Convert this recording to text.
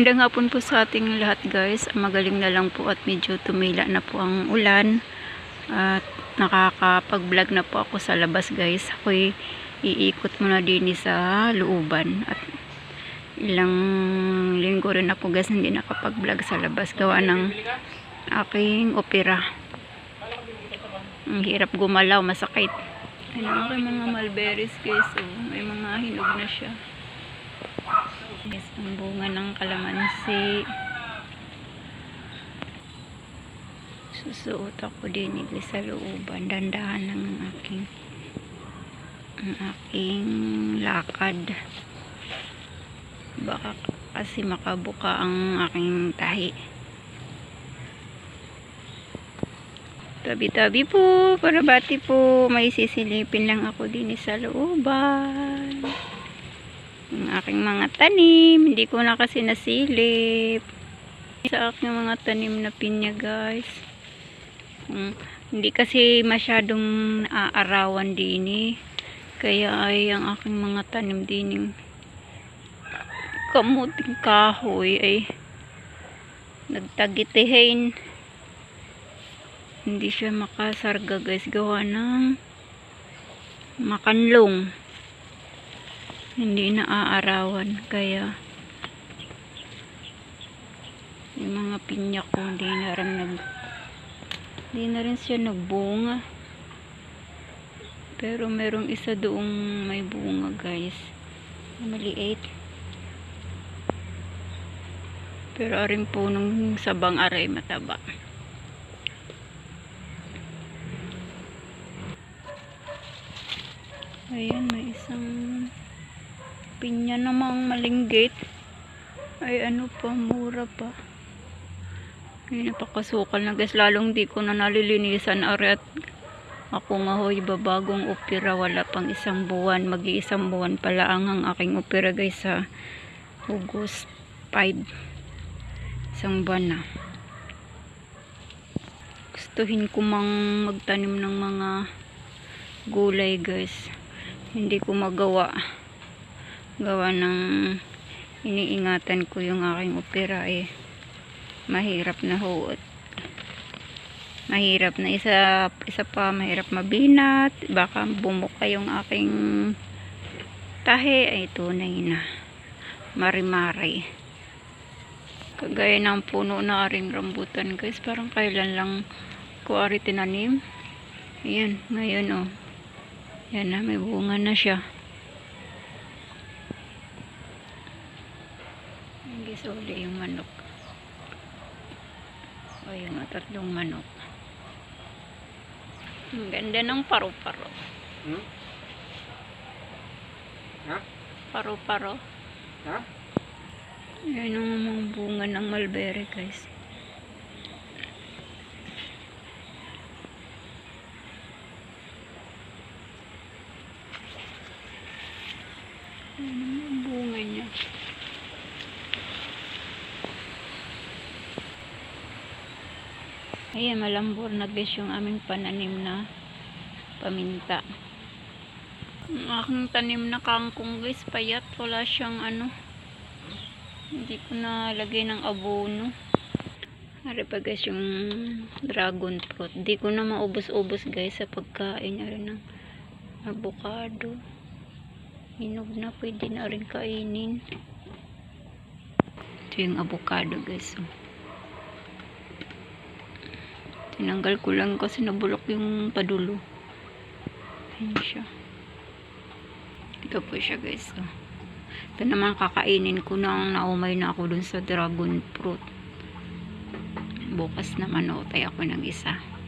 Magandang hapon po sa ating lahat guys. Magaling na lang po at medyo tumila na po ang ulan. At nakakapag-vlog na po ako sa labas guys. Ako'y iikot muna din sa looban. At ilang linggo rin ako guys hindi nakapag-vlog sa labas. Gawa ng aking opera. Ang hirap gumalaw, masakit. Ano aking mga mulberries guys. Oh, may mga hinog na siya. Yes, ang bunga ng kalamansi. Susuot ako din ito sa looban. Dandahan lang ang aking ang aking lakad. Baka kasi makabuka ang aking tahi. Tabi-tabi po, para po, may sisilipin lang ako din sa looban aking mga tanim. Hindi ko na kasi nasilip. Sa aking mga tanim na pinya guys. Um, hindi kasi masyadong aarawan din eh. Kaya ay ang aking mga tanim din kamuting kahoy ay nagtagitihin. Hindi siya makasarga guys. Gawa ng makanlong hindi na aarawan kaya yung mga pinya ko hindi na rin nag hindi na rin siya nagbunga. Pero merong isa doong may bunga guys. Maliit. Pero aring punong sabang aray mataba. Ayan may isang pinya namang malinggit ay ano pa mura pa. Ay napakasukal na guys lalong di ko na nalilinisan ari at ako nga hoy babagong opera. Wala pang isang buwan mag isang buwan pala ang ang aking opera guys sa August 5 isang buwan na. Gustuhin ko mang magtanim ng mga gulay guys. Hindi ko magawa gawa ng iniingatan ko yung aking opera eh mahirap na ho at mahirap na isa isa pa mahirap mabinat baka bumuka yung aking tahe ay tunay na marimari kagaya ng puno na aring rambutan guys parang kailan lang ko ari tinanim. Ayan ngayon oh. Yan na may bunga na siya gisuli yung manok o yung tatlong manok ang ganda ng paru-paro Hmm? Ha? paru-paro Ha? yan ang mga bunga ng mulberry guys yan ang mga bunga niya Ayan, malambor na guys yung aming pananim na paminta. Ang aking tanim na kangkong guys, payat. Wala siyang ano. Hindi ko na lagay ng abono. Ari pa guys yung dragon fruit. Hindi ko na maubos-ubos guys sa pagkain. Ari ng avocado. Hinog na pwede na rin kainin. Ito yung avocado guys. Oh. Tinanggal ko lang kasi nabulok yung padulo. Ayan siya. Ito po siya guys. Oh. Ito naman kakainin ko nang naumay na ako dun sa dragon fruit. Bukas naman o tayo ako ng isa.